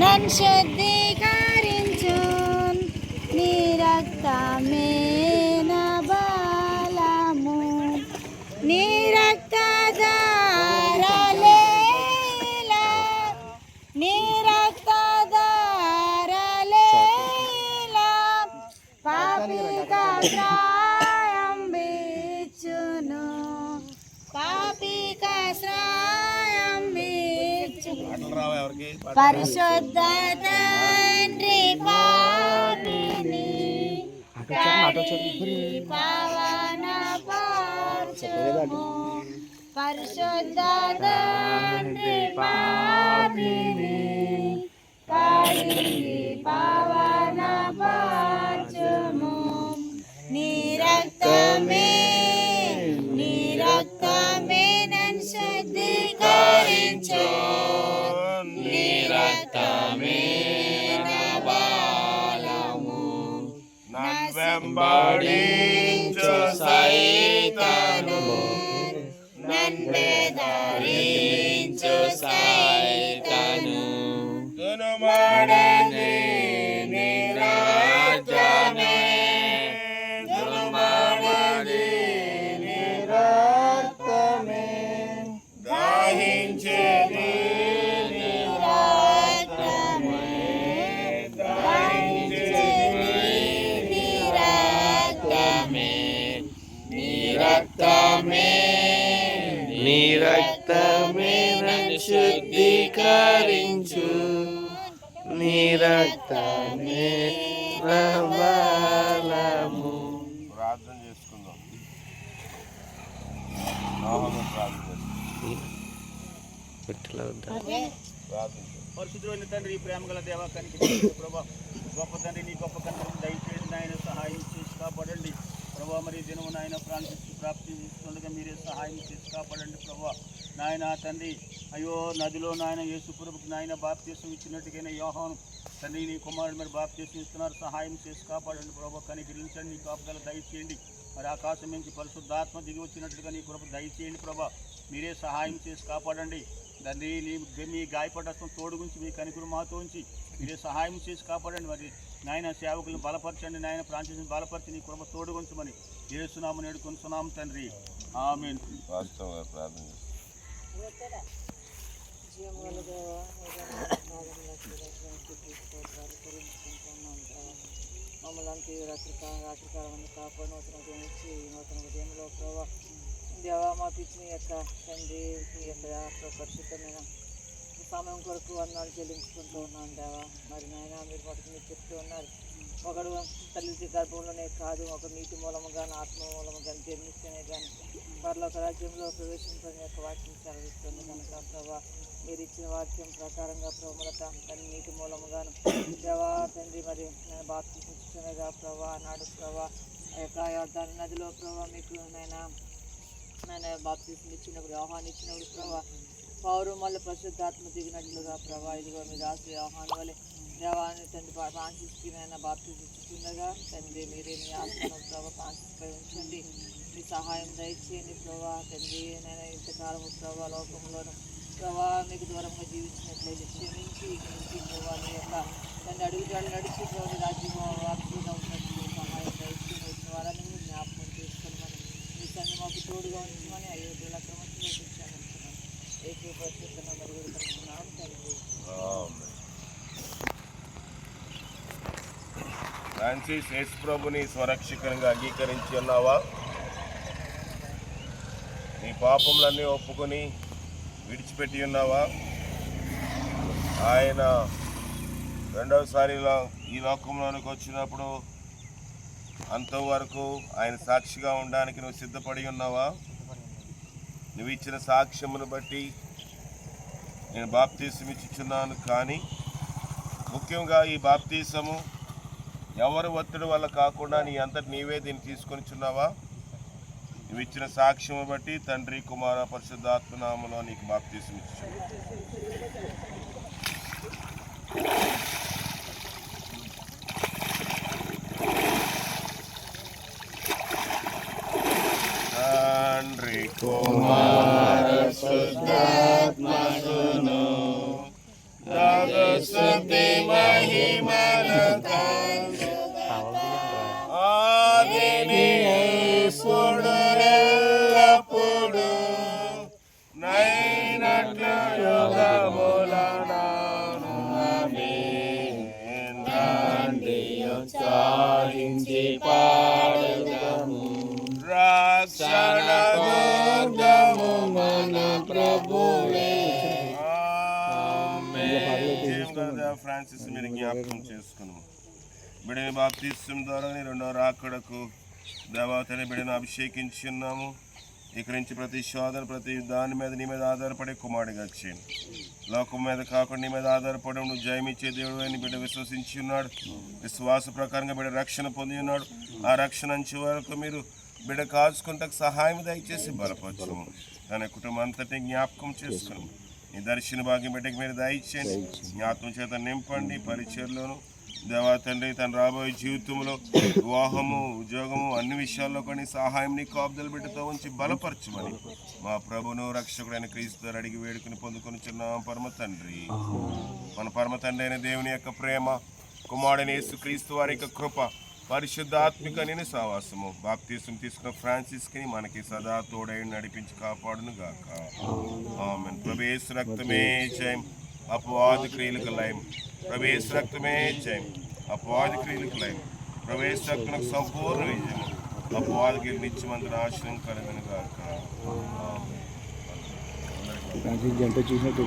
నన్ను శుద్ధీకరించు నీ రక్తమే నా బలము నీ రక్తధారలేలా నీ పరిశుద్ధ తండ్రి పాపిని పవన పరిశుద్ధ తండ్రి పాపిని పవన വെമ്പാടിയും സൈതാനും നന്മ സൈതാനും రక్తమే నన్ను శుద్ధీకరించు. నీ రక్తమే బలము ప్రార్థన చేసుకుందాం. పరిశుద్ధులైన తండ్రి ప్రేమ గల దేవ కనికి ప్రభా. గొప్ప తండ్రి నీ గొప్ప కనుక దయచేసి నాయన సహాయం చేసి కాపాడండి. ప్రభా మరి దినము నాయన ప్రాణశక్తి ప్రాప్తి ఇస్తుండగా మీరే సహాయం చేసి కాపాడండి ప్రభా. నాయన తండ్రి అయ్యో నదిలో నాయన యేసుప్రభుకి నాయన బాప్తీసం ఇచ్చినట్టుగానే యోహాను తండ్రి నీ కుమారుడు మరి బాప్తీసం ఇస్తున్నారు. సహాయం చేసి కాపాడండి ప్రభా. కనికరించండి నీ కాపుదల దయచేయండి. మరి ఆకాశం నుంచి పరిశుద్ధాత్మ దిగి వచ్చినట్లుగా నీ కృప దయచేయండి ప్రభా. మీరే సహాయం చేసి కాపాడండి. తండ్రి నీ మీ గాయపడటం తోడు గురించి మీ కనికురు మాతో ఉంచి మీరే సహాయం చేసి కాపాడండి మరి. నాయన సేవకులను బలపరచండి. నాయన ప్రాంతం బలపరిచి నీ కృప తోడు గుంచమని ఏసునామని నేడుకొని సునాం తండ్రి. ఆమెన్. వాస్తవంగా ప్రార్థన చేస్తాం. మమ్మల్ని రాత్రికాలం రాత్రికాలం కాపాడు నూతన గురించి నూతన ఉదయంలో ప్రభావ దేవా మాకు ఇచ్చిన యొక్క తండ్రి ఈ యొక్క పరిశుద్ధమైన సమయం కొరకు వందనాలు చెల్లించుకుంటూ ఉన్నాను దేవా. మరి నాయన మీరు మటుకు మీరు చెప్తూ ఉన్నారు. ఒకడు తల్లి గర్భంలోనే కాదు ఒక నీటి మూలముగా ఆత్మ మూలముగా జన్మిస్తేనే కానీ పరలోక రాజ్యంలో ప్రవేశించని యొక్క వాక్యం సెలవిస్తుంది కనుక ప్రభా మీరు ఇచ్చిన వాక్యం ప్రకారంగా ప్రభులత తన నీటి మూలముగాను దేవా తండ్రి మరి నేను బాప్తిస్తుండగా ప్రభా నాడు ప్రభా. ఆ యొక్క దాని నదిలో ప్రభా మీకు నైనా నేను బాప్తిసం ఇచ్చినప్పుడు ఆహ్వానం ఇచ్చినప్పుడు ప్రభా పౌరు మళ్ళీ పరిశుద్ధాత్మ దిగినట్లుగా ప్రభా ఇదిగో మీ రాత్రి ఆహ్వానం వల్ల దేవాన్ని తండ్రి ఫ్రాన్సిస్కి నేను బాప్తిసం ఇచ్చుతుండగా తండ్రి మీరే మీ ఆత్మను ప్రభా ఫ్రాన్సిస్పై ఉంచండి. మీ సహాయం దయచేయండి ప్రభా తండ్రి నేను ఇంతకాలం ప్రభా లోకంలోనూ ప్రభా మీకు దూరంగా జీవించినట్లయితే క్షమించి ఇంటి ప్రభా మీ యొక్క తండ్రి అడుగుజాడు నడిచి ప్రభు రాజ్యభావం వాక్యంగా ఉన్నట్లు సహాయం దయచేయండి వచ్చిన వారని మీరు జ్ఞాపకం చేసుకోమని మీ తండ్రి మాకు తోడుగా ఉంచమని అయోధ్యల క్రమంలో కూర్చొని ఏకే పరిస్థితున్న మరి కలుగుతున్నాం తండ్రి ఫ్రాన్సిస్ యేసు ప్రభుని స్వరక్షకంగా అంగీకరించి ఉన్నావా? నీ పాపములన్నీ ఒప్పుకొని విడిచిపెట్టి ఉన్నావా? ఆయన రెండవసారి ఈ లోకంలోనికి వచ్చినప్పుడు అంతవరకు ఆయన సాక్షిగా ఉండడానికి నువ్వు సిద్ధపడి ఉన్నావా? నువ్వు ఇచ్చిన సాక్ష్యమును బట్టి నేను బాప్తీసం ఇచ్చుచున్నాను కానీ ముఖ్యంగా ఈ బాప్తీసము ఎవరు ఒత్తిడి వల్ల కాకుండా నీ అంతటి నీవే దీన్ని తీసుకొని చున్నావా? నువ్వు ఇచ్చిన సాక్ష్యం బట్టి తండ్రి కుమార పరిశుద్ధాత్మనామలో నీకు బాప్తీసం ఇచ్చు సాధించి పాడుదాము రక్షణ మన ప్రభువే. ఫ్రాన్సిస్ మీరు జ్ఞాపకం చేసుకును బిడని బాప్తిస్తం ద్వారా రెండో రాకడకు దేవతని బిడను అభిషేకించి ఉన్నాము ఇక్కడి నుంచి ప్రతి శోధన ప్రతి దాని మీద నీ మీద ఆధారపడే కుమారుడిగా చేయండి లోకం మీద కాకుండా నీ మీద ఆధారపడి నువ్వు జయమిచ్చే దేవుడు అని బిడ్డ విశ్వసించి ఉన్నాడు. విశ్వాస ప్రకారంగా బిడ్డ రక్షణ పొంది ఉన్నాడు. ఆ రక్షణ అంచు వరకు మీరు బిడ్డ కాచుకుంటకు సహాయం దయచేసి బలపరచము. తన కుటుంబం అంతటి జ్ఞాపకం చేసుకుని. నీ దర్శన భాగ్యం బిడ్డకి మీరు దయచేయండి జ్ఞాపకం చేత నింపండి. పరిచయలోను దేవా తండ్రి తన రాబోయే జీవితంలో వివాహము ఉద్యోగము అన్ని విషయాల్లో కొన్ని సహాయం నీ కాపుదల బిడ్డతో ఉంచి బలపరచమని మా ప్రభును రక్షకుడైన క్రీస్తు అడిగి వేడుకుని పొందుకొని చిన్న పరమ తండ్రి. మన పరమ తండ్రి అయిన దేవుని యొక్క ప్రేమ కుమారుడైన యేసు క్రీస్తు వారి యొక్క కృప పరిశుద్ధాత్మిక నేను సావాసము. బాప్తీసం తీసుకున్న ఫ్రాన్సిస్కి మనకి సదా తోడై నడిపించి కాపాడును గాక ఆమెన్ ప్రభేశ్ రక్తమే జయం అపవాది క్రియలకు లయం. ప్రవేశ రక్తమే జయం అపవాది క్రియలకు లయం ప్రవేశ రక్తులకు సంపూర్ణ విజయం అపవాదికి నిత్యమంత నాశనం ఆశ్రయం గాక కాక జంట చూసినట్టు